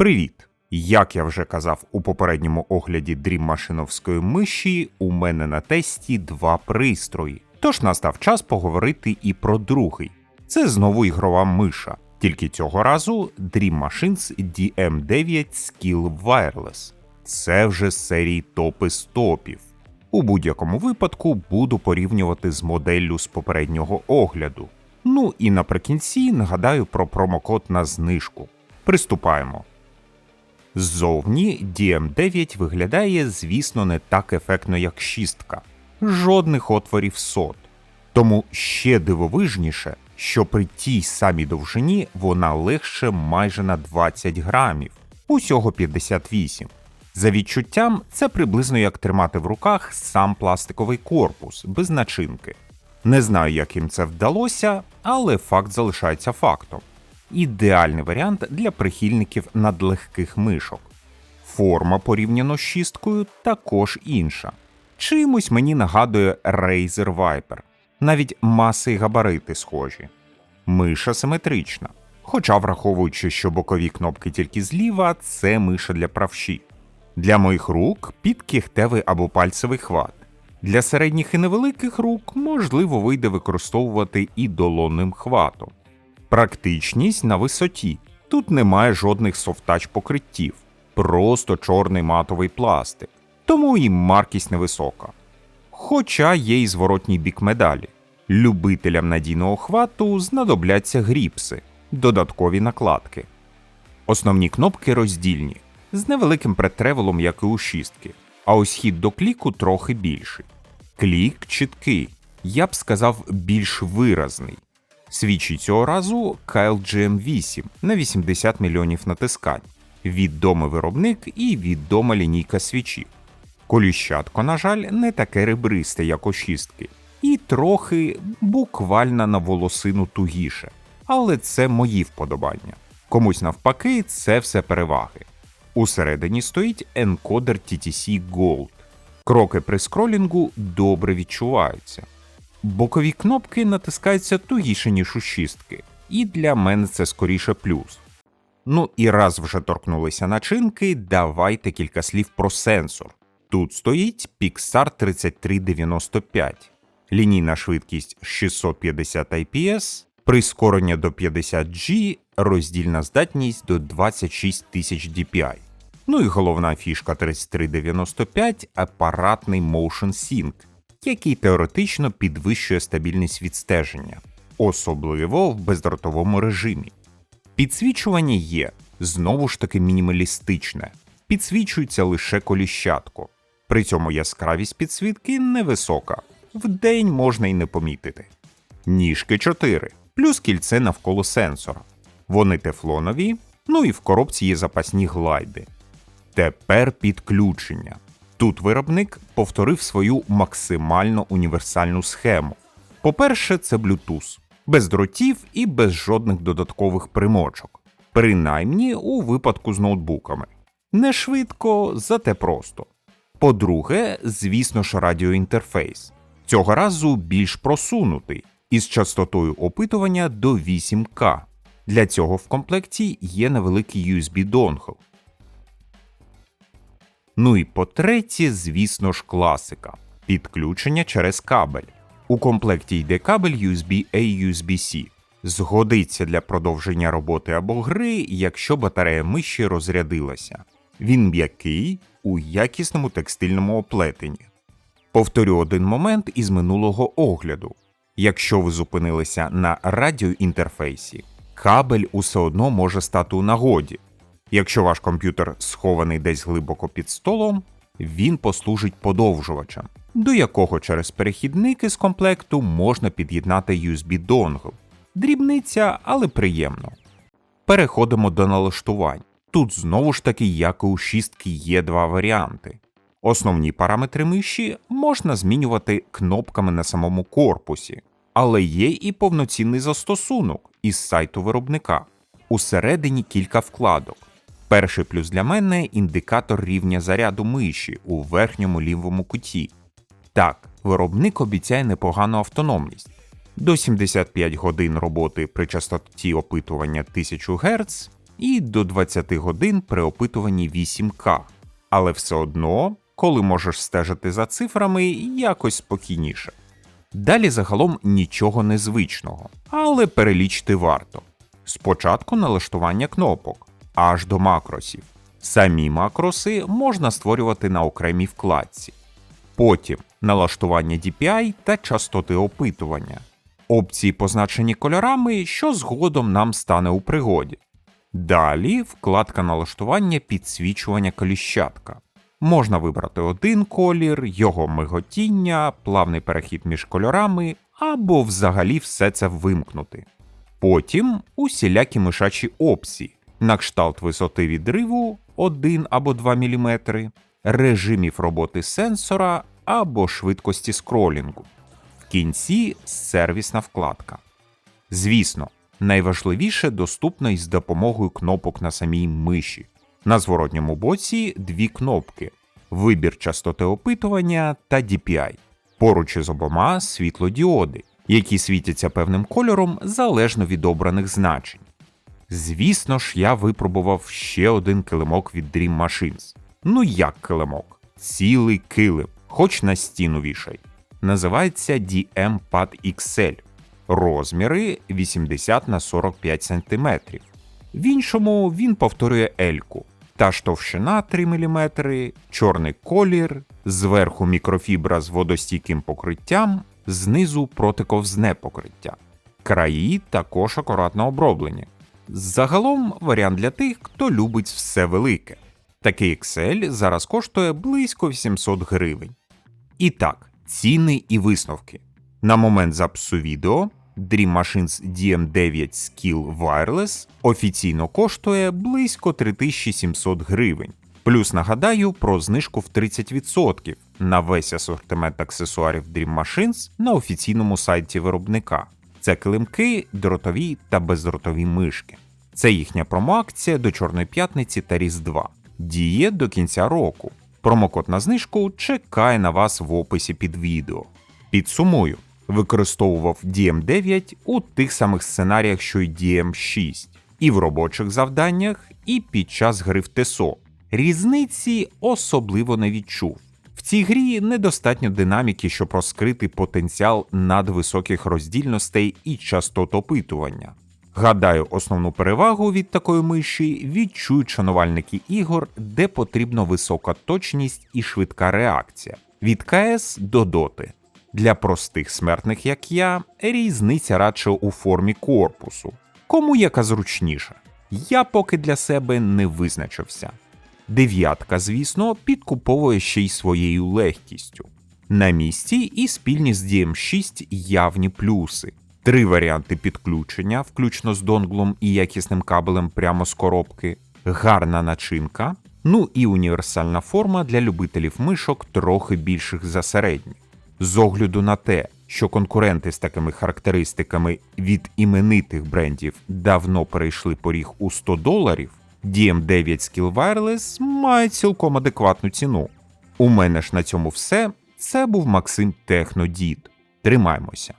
Привіт! Як я вже казав у попередньому огляді дріммашиновської миші, у мене на тесті два пристрої. Тож настав час поговорити і про другий. Це знову ігрова миша, тільки цього разу Dream Machines DM9 Skill Wireless. Це вже з серії топи з топів. У будь-якому випадку буду порівнювати з моделлю з попереднього огляду. Ну і наприкінці нагадаю про промокод на знижку. Приступаємо. Ззовні DM9 виглядає, звісно, не так ефектно, як шістка. Жодних отворів сот. Тому ще дивовижніше, що при тій самій довжині вона легше майже на 20 грамів, усього 58. За відчуттям, це приблизно як тримати в руках сам пластиковий корпус без начинки. Не знаю, як їм це вдалося, але факт залишається фактом. Ідеальний варіант для прихильників надлегких мишок. Форма порівняно з шісткою також інша. Чимось мені нагадує Razer Viper. Навіть маси й габарити схожі. Миша симетрична. Хоча, враховуючи, що бокові кнопки тільки зліва, це миша для правші. Для моїх рук під кігтевий або пальцевий хват. Для середніх і невеликих рук можливо вийде використовувати і долонним хватом. Практичність на висоті. Тут немає жодних софтач покриттів, просто чорний матовий пластик, тому і маркість невисока. Хоча є і зворотній бік медалі. Любителям надійного хвату знадобляться гріпси, додаткові накладки. Основні кнопки роздільні, з невеликим претревелом, як і у шістки, а ось хід до кліку трохи більший. Клік чіткий, я б сказав, більш виразний. Свідчить цього разу KLGM 8 на 80 мільйонів натискань, відомий виробник і відома лінійка свічів. Коліщатко, на жаль, не таке ребристе, як у і трохи буквально на волосину тугіше. Але це мої вподобання. Комусь навпаки, це все переваги. Усередині стоїть енкодер TTC Gold. Кроки при скролінгу добре відчуваються. Бокові кнопки натискаються тугіше, ніж у шістки, і для мене це скоріше плюс. Ну і раз вже торкнулися начинки, давайте кілька слів про сенсор. Тут стоїть Pixar 3395, лінійна швидкість 650 IPS, прискорення до 50G, роздільна здатність до 26 тисяч DPI. Ну і головна фішка 3395 апаратний Motion Sync, який теоретично підвищує стабільність відстеження, особливо в бездротовому режимі. Підсвічування є знову ж таки мінімалістичне, підсвічується лише коліщатко. При цьому яскравість підсвітки невисока, вдень можна й не помітити. Ніжки 4, плюс кільце навколо сенсора. Вони тефлонові, ну і в коробці є запасні глайди. Тепер підключення. Тут виробник повторив свою максимально універсальну схему. По-перше, це Bluetooth, без дротів і без жодних додаткових примочок, принаймні у випадку з ноутбуками. Не швидко, зате просто. По-друге, звісно ж, радіоінтерфейс. Цього разу більш просунутий, із частотою опитування до 8К. Для цього в комплекті є невеликий USB-донгл. Ну і по-третє, звісно ж, класика підключення через кабель. У комплекті йде кабель USB-A USB-C. Згодиться для продовження роботи або гри, якщо батарея миші розрядилася. Він м'який у якісному текстильному оплетенні. Повторю один момент із минулого огляду. Якщо ви зупинилися на радіоінтерфейсі, кабель усе одно може стати у нагоді. Якщо ваш комп'ютер схований десь глибоко під столом, він послужить подовжувачем, до якого через перехідники з комплекту можна під'єднати USB-донгл. Дрібниця, але приємно. Переходимо до налаштувань. Тут знову ж таки, як і у шістки, є два варіанти. Основні параметри миші можна змінювати кнопками на самому корпусі, але є і повноцінний застосунок із сайту виробника. Усередині кілька вкладок. Перший плюс для мене індикатор рівня заряду миші у верхньому лівому куті. Так, виробник обіцяє непогану автономність до 75 годин роботи при частоті опитування 1000 Гц і до 20 годин при опитуванні 8К. Але все одно, коли можеш стежити за цифрами, якось спокійніше. Далі загалом нічого незвичного, але перелічити варто. Спочатку налаштування кнопок, аж до макросів. Самі макроси можна створювати на окремій вкладці. Потім налаштування DPI та частоти опитування. Опції позначені кольорами, що згодом нам стане у пригоді. Далі вкладка налаштування підсвічування коліщатка. Можна вибрати один колір, його миготіння, плавний перехід між кольорами або взагалі все це вимкнути. Потім усілякі мишачі опції, на кшталт висоти відриву 1 або 2 мм, режимів роботи сенсора або швидкості скролінгу. В кінці сервісна вкладка. Звісно, найважливіше доступно із допомогою кнопок на самій миші. На зворотньому боці дві кнопки: вибір частоти опитування та DPI. Поруч із обома світлодіоди, які світяться певним кольором залежно від обраних значень. Звісно ж, я випробував ще один килимок від Dream Machines. Ну як килимок? Цілий килим, хоч на стіну вішай. Називається DM Pad XL. Розміри 80 на 45 см. В іншому він повторює Ельку. Та ж товщина 3 мм, чорний колір, зверху мікрофібра з водостійким покриттям, знизу протиковзне покриття. Краї також акуратно оброблені. Загалом варіант для тих, хто любить все велике. Такий Excel зараз коштує близько 800 гривень. І так, ціни і висновки. На момент запису відео Dream Machines DM9 Skill Wireless офіційно коштує близько 3700 гривень. Плюс нагадаю про знижку в 30% на весь асортимент аксесуарів Dream Machines на офіційному сайті виробника. Це килимки, дротові та бездротові мишки. Це їхня промоакція до Чорної п'ятниці та Різдва. Діє до кінця року. Промокод на знижку чекає на вас в описі під відео. Підсумую, використовував DM9 у тих самих сценаріях, що й DM6, і в робочих завданнях, і під час гри в ТЕСО. Різниці особливо не відчув. В цій грі недостатньо динаміки, щоб розкрити потенціал надвисоких роздільностей і частот опитування. Гадаю, основну перевагу від такої миші відчують шанувальники ігор, де потрібна висока точність і швидка реакція від КС до доти. Для простих смертних, як я, різниця радше у формі корпусу. Кому яка зручніша? Я поки для себе не визначився. Дев'ятка, звісно, підкуповує ще й своєю легкістю. На місці і спільні з DM6 явні плюси. Три варіанти підключення, включно з донглом і якісним кабелем прямо з коробки, гарна начинка, ну і універсальна форма для любителів мишок трохи більших за середні. З огляду на те, що конкуренти з такими характеристиками від іменитих брендів давно перейшли поріг у 100 доларів, DM9 Skill Wireless має цілком адекватну ціну. У мене ж на цьому все. Це був Максим Технодід. Тримаймося.